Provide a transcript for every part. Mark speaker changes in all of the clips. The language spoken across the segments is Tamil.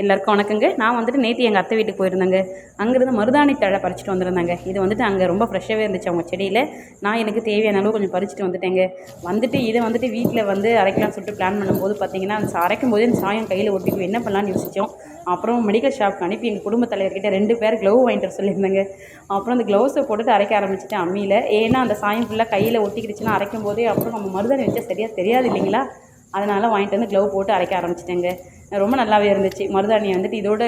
Speaker 1: எல்லாருக்கும் வணக்கங்க. நான் வந்துட்டு நேற்று எங்கள் அத்தை வீட்டுக்கு போயிருந்தேங்க. அங்கேருந்து மருதாணி தழை பறிச்சுட்டு வந்திருந்தாங்க. இது வந்துட்டு அங்கே ரொம்ப ஃப்ரெஷ்ஷாகவே இருந்துச்சு அவங்க செடியில். நான் எனக்கு தேவையான அளவு கொஞ்சம் பறிச்சுட்டு வந்துட்டேங்க. வந்துட்டு இதை வந்துட்டு வீட்டில் வந்து அரைக்கலாம்னு சொல்லிட்டு பிளான் பண்ணும்போது பார்த்தீங்கன்னா அந்த அரைக்கும் போது அந்த சாயம் கையில் ஒட்டிக்கும் என்ன பண்ணலாம்னு யோசித்தோம் அப்புறம் மெடிக்கல் ஷாப்க்கு அனுப்பி எங்கள் குடும்ப தலைவர்கிட்ட ரெண்டு பேர் க்ளவ் வாங்கிட்டு சொல்லியிருந்தாங்க. அப்புறம் அந்த க்ளவுஸை போட்டுட்டு அரைக்க ஆரம்பிச்சிட்டேன் அம்மியில். ஏன்னா அந்த சாயம் ஃபுல்லாக கையில் ஒட்டிக்கிடுச்சுன்னா அரைக்கும் போதே அப்புறம் நம்ம மருதாணி வச்சா சரியாக தெரியாது இல்லைங்களா? அதனால் வாங்கிட்டு வந்து க்ளவ் போட்டு அரைக்க ஆரம்பிச்சிட்டேங்க. ரொம்ப நல்லாவே இருந்துச்சு. மருதாணியை வந்துட்டு இதோட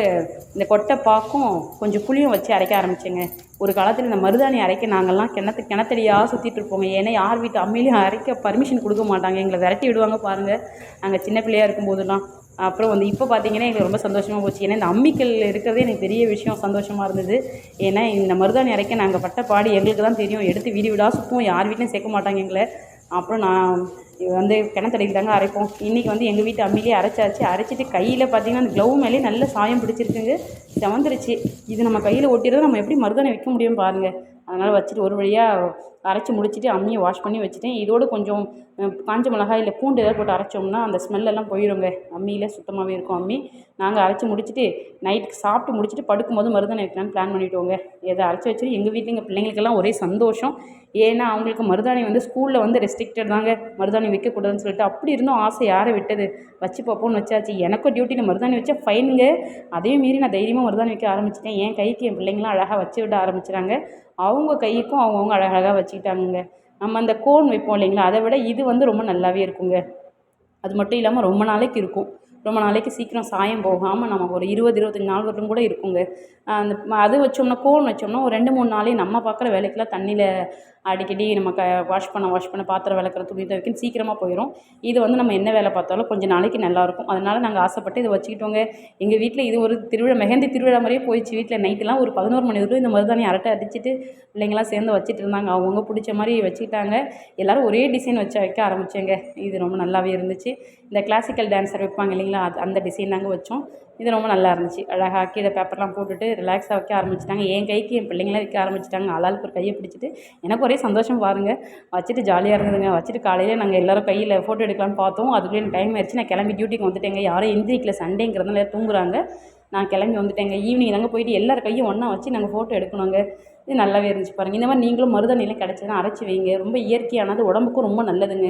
Speaker 1: இந்த கொட்டை பாக்கும் கொஞ்சம் புளியும் வச்சு அரைக்க ஆரம்பிச்சேங்க. ஒரு காலத்தில் இந்த மருதாணி அரைக்க நாங்கள்லாம் கிணத்து கிணத்தடியாக சுற்றிட்டு இருப்போங்க. ஏன்னா யார் வீட்டு அம்மிலையும் அரைக்க பர்மிஷன் கொடுக்க மாட்டாங்க. எங்களை விரட்டி விடுவாங்க பாருங்கள் நாங்கள் சின்ன பிள்ளையா இருக்கும்போதெல்லாம். அப்புறம் வந்து இப்போ பார்த்தீங்கன்னா எங்களுக்கு ரொம்ப சந்தோஷமாக போச்சு. ஏன்னா இந்த அம்மிக்கல் இருக்கிறதே எனக்கு பெரிய விஷயம் சந்தோஷமாக இருந்தது. ஏன்னா இந்த மருதாணி அரைக்க நாங்கள் பட்ட பாடி எங்களுக்கு தான் தெரியும். எடுத்து வீடு வீடாக சுற்றுவோம் யார் வீட்லையும் சேர்க்க மாட்டாங்க எங்களை. அப்புறம் நான் வந்து கிணத்தடிக்கு தாங்க அரைப்போம். இன்றைக்கி வந்து எங்கள் வீட்டு அம்மிலேயே அரைச்சாச்சு. அரைச்சிட்டு கையில் பார்த்தீங்கன்னா அந்த க்ளவ் மேலே நல்ல சாயம் பிடிச்சிருக்குங்க. செவந்துருச்சு. இது நம்ம கையில் ஒட்டிடுறது நம்ம எப்படி மருதாணி வைக்க முடியும் பாருங்கள் அதனால் வச்சுட்டு ஒரு வழியாக அரைச்சி முடிச்சுட்டு அம்மியை வாஷ் பண்ணி வச்சுட்டேன் இதோடு கொஞ்சம் காஞ்ச மிளகாய் இல்லை பூண்டு ஏதாவது போட்டு அரைச்சோம்னா அந்த ஸ்மெல்லெல்லாம் போயிடுங்க அம்மியில் சுத்தமாகவே இருக்கும் அம்மி. நாங்கள் அரைச்சி முடிச்சுட்டு நைட்டுக்கு சாப்பிட்டு முடிச்சுட்டு படுக்கும்போது மருதாணி வைக்கலான்னு பிளான் பண்ணிவிட்டோங்க எதை அரைச்சி வச்சுட்டு எங்கள் வீட்டில் எங்கள் பிள்ளைங்களுக்கெல்லாம் ஒரே சந்தோஷம். ஏன்னா அவங்களுக்கு மருதாணி வந்து ஸ்கூலில் வந்து ரெஸ்ட்ரிக்டட் தாங்க. மருதாணி வைக்கக்கூடாதுன்னு சொல்லிட்டு அப்படி இருந்தும் ஆசை யாரை விட்டது? வச்சு பார்ப்போம்னு வச்சாச்சு. எனக்கும் டியூட்டியில் மருதாணி வச்சா ஃபைனுங்க அதையும் மீறி நான் தைரியமாக மருதாணி வைக்க ஆரம்பிச்சிட்டேன். என் கைக்கு என் பிள்ளைங்களாம் அழகாக வச்சு விட ஆரம்பிச்சிட்டாங்க அவங்க கைக்கும் அவங்கவுங்க அழகழகாக வச்சுக்கிட்டாங்கங்க. நம்ம அந்த கோன் வைப்போம் இல்லைங்களா? அதை விட இது வந்து ரொம்ப நல்லாவே இருக்குங்க. அது மட்டும் இல்லாமல் ரொம்ப நாளைக்கு இருக்கும். ரொம்ப நாளைக்கு சீக்கிரம் சாயம் போகாமல் நமக்கு ஒரு இருபது இருபத்தஞ்சி நாள் வரலும் கூட இருக்குங்க. அந்த அது வச்சோம்னா கோன் வச்சோம்னா ஒரு ரெண்டு மூணு நாளே நம்ம பார்க்குற வேலைக்கெல்லாம் தண்ணியில் அடிக்கடி நம்ம க வாஷ் பண்ண வாஷ் பண்ண பாத்திரம் விளக்குற துணி துவைக்கணும் சீக்கிரமாக போயிடும் இது வந்து நம்ம என்ன வேலை பார்த்தாலும் கொஞ்சம் நாளைக்கு நல்லாயிருக்கும். அதனால் நாங்கள் ஆசைப்பட்டு இதை வச்சுக்கிட்டோங்க. எங்கள் வீட்டில் இது ஒரு திருவிழா மெஹந்தி திருவிழா மாதிரியே போயிடுச்சு. வீட்டில் நைட்டெல்லாம் ஒரு பதினோரு மணி வரைக்கும் இந்த மருதாணி அரட்டை அடிச்சுட்டு பிள்ளைங்களாம் சேர்ந்து வச்சுட்டு இருந்தாங்க. அவங்கவுங்க பிடிச்ச மாதிரி வச்சுக்கிட்டாங்க. எல்லோரும் ஒரே டிசைன் வச்சு வைக்க ஆரம்பித்தேங்க இது ரொம்ப நல்லாவே இருந்துச்சு. இந்த கிளாசிக்கல் டான்ஸர் வைப்பாங்க இல்லைங்களா? அது அந்த டிசைன் நாங்கள் வச்சோம். இது ரொம்ப நல்லா இருந்துச்சு. அழகாக கீழே பேப்பர்லாம் போட்டுட்டு ரிலாக்ஸாக வைக்க ஆரம்பிச்சிட்டாங்க. என் கைக்கு என் பிள்ளைங்களாம் வைக்க ஆரம்பிச்சிட்டாங்க. ஆளாளுக்கு ஒரு கையை பிடிச்சிட்டு எனக்கு ஒரே சந்தோஷம் பாருங்கள் வச்சுட்டு ஜாலியாக இருந்ததுங்க வச்சுட்டு காலையில் நாங்கள் எல்லோரும் கையில் ஃபோட்டோ எடுக்கலாம்னு பார்த்தோம். அதுக்குள்ளே எனக்கு டைம் ஆயிடுச்சு. நான் கிளம்பி டியூட்டிக்கு வந்துட்டேங்க. யாரும் எந்திரிக்கல. சண்டேங்கிறதுனால தூங்குறாங்க. நான் கிளம்பி வந்துட்டேங்க. ஈவினிங் நாங்கள் போயிட்டு எல்லார் கையும் ஒன்றா வச்சு நாங்கள் ஃபோட்டோ எடுக்கணுங்க. இது நல்லாவே இருந்துச்சு பாருங்கள் இந்த மாதிரி நீங்களும் மருதநிலை கிடச்சதுன்னா அரைச்சி வைங்க. ரொம்ப இயற்கையானது உடம்புக்கும் ரொம்ப நல்லதுங்க.